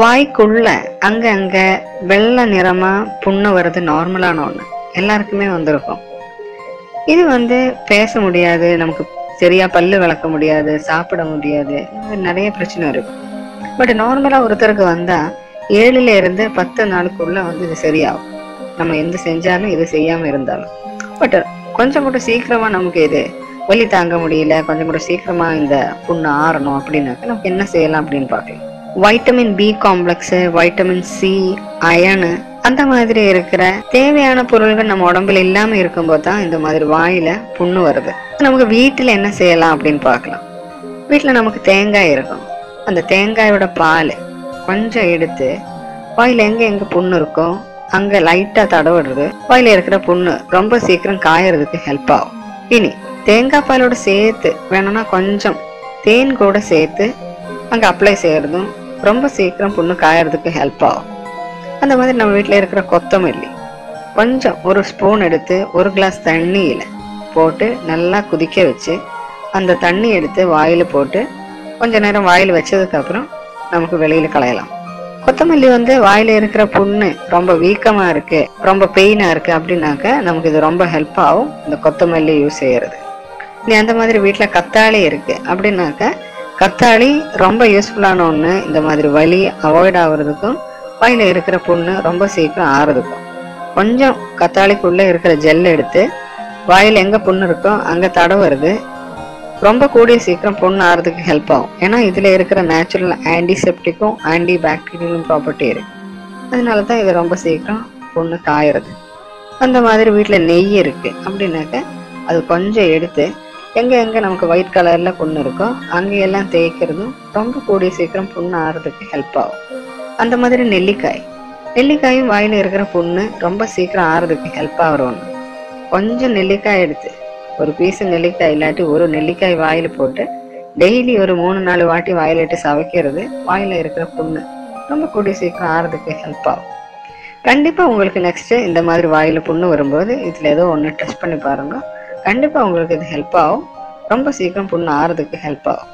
வாய்க்குள்ள அங்கங்க வெள்ளை நிறமா புண்ணு வர்றது நார்மலான ஒன்று எல்லாருக்குமே வந்திருக்கும். இது வந்து பேச முடியாது நமக்கு சரியா பல்லு விளக்க முடியாது சாப்பிட முடியாது நிறைய பிரச்சனை இருக்கும் பட் நார்மலா ஒருத்தருக்கு வந்தா ஏழுல இருந்து பத்து நாளுக்குள்ள வந்து இது சரியாகும். நம்ம எந்த செஞ்சாலும் இது செய்யாம இருந்தாலும். பட் கொஞ்சம் கூட சீக்கிரமா நமக்கு இது வலி தாங்க முடியல கொஞ்சம் கூட சீக்கிரமா இந்த புண்ணு ஆறணும் அப்படின்னாக்க நமக்கு என்ன செய்யலாம் அப்படின்னு பார்க்கலாம். Vitamin B complex vitamin C iron அந்த மாதிரி இருக்கிற தேவையான பொருள்கள் நம்ம உடம்புல இல்லாம இருக்கும்போது தான் இந்த மாதிரி வாயில புண்ணு வருது. நமக்கு வீட்டில் என்ன செய்யலாம் அப்படின்னு பார்க்கலாம். வீட்டில் நமக்கு தேங்காய் இருக்கும். அந்த தேங்காயோட பால் கொஞ்சம் எடுத்து வாயில் எங்கே எங்கே புண்ணு இருக்கோ அங்கே லைட்டாக தடவிடுறது. வாயில இருக்கிற புண்ணு ரொம்ப சீக்கிரம் காயறதுக்கு ஹெல்ப் ஆகும். இனி தேங்காய் பாலோட சேர்த்து வேணும்னா கொஞ்சம் தேன் கூட சேர்த்து அங்கே அப்ளை செய்கிறதும் ரொம்ப சீக்கிரம் புண்ணு காயறதுக்கு ஹெல்ப் ஆகும். அந்த மாதிரி நம்ம வீட்டில் இருக்கிற கொத்தமல்லி கொஞ்சம் ஒரு ஸ்பூன் எடுத்து ஒரு கிளாஸ் தண்ணியில் போட்டு நல்லா குதிக்க வச்சு அந்த தண்ணி எடுத்து வாயில் போட்டு கொஞ்ச நேரம் வாயில் வச்சதுக்கப்புறம் நமக்கு வெளியில் களையலாம். கொத்தமல்லி வந்து வாயில் இருக்கிற புண்ணு ரொம்ப வீக்கமாக இருக்குது ரொம்ப பெயினாக இருக்குது அப்படின்னாக்க நமக்கு இது ரொம்ப ஹெல்ப் ஆகும் இந்த கொத்தமல்லி யூஸ் செய்கிறது நீ அந்த மாதிரி வீட்டில் கத்தாழி இருக்குது அப்படின்னாக்க கத்தாழி ரொம்ப யூஸ்ஃபுல்லான ஒன்று இந்த மாதிரி வலி அவாய்ட் ஆகுறதுக்கும் வாயில இருக்கிற புண்ணு ரொம்ப சீக்கிரம் ஆறுறதுக்கும் கொஞ்சம் கத்தாழைக்குள்ள இருக்கிற ஜெல் எடுத்து வாயில் எங்கே புண்ணு இருக்கோ அங்க தடவுறது ரொம்ப கூடிய சீக்கிரம் புண்ணு ஆறதுக்கு ஹெல்ப் ஆகும். ஏன்னா இதில் இருக்கிற நேச்சுரல் ஆன்டிசெப்டிக்கும் ஆன்டி பாக்டீரியலும் ப்ராப்பர்ட்டி இருக்குது அதனால தான் இது ரொம்ப சீக்கிரம் புண்ணு காயறது அந்த மாதிரி வீட்டில் நெய் இருக்குது அப்படின்னாக்க அது கொஞ்சம் எடுத்து எங்கே எங்கே நமக்கு ஒயிட் கலரில் புண்ணு இருக்கோ அங்கேயெல்லாம் தேய்க்கிறதும் ரொம்ப கூடிய சீக்கிரம் புண்ணு ஆறுறதுக்கு ஹெல்ப் ஆகும். அந்த மாதிரி நெல்லிக்காய். நெல்லிக்காயும் வாயில இருக்கிற புண்ணு ரொம்ப சீக்கிரம் ஆறுறதுக்கு ஹெல்ப் ஆகிற ஒன்று கொஞ்சம் நெல்லிக்காய் எடுத்து ஒரு பீஸ் நெல்லிக்காய் இல்லாட்டி ஒரு நெல்லிக்காய் வாயில் போட்டு டெய்லி ஒரு மூணு நாலு வாட்டி வாயிலிட்டு சவைக்கிறது வாயில் இருக்கிற புண்ணு ரொம்ப கூடிய சீக்கிரம் ஆறுறதுக்கு ஹெல்ப் ஆகும். கண்டிப்பாக உங்களுக்கு நெக்ஸ்ட்டு இந்த மாதிரி வாயில் புண்ணு வரும்போது இதில் ஏதோ ஒன்று டெஸ்ட் பண்ணி பாருங்க. கண்டிப்பாக உங்களுக்கு இது ஹெல்ப் ஆகும். ரொம்ப சீக்கிரம் புண்ணு ஆறதுக்கு ஹெல்ப் ஆகும்.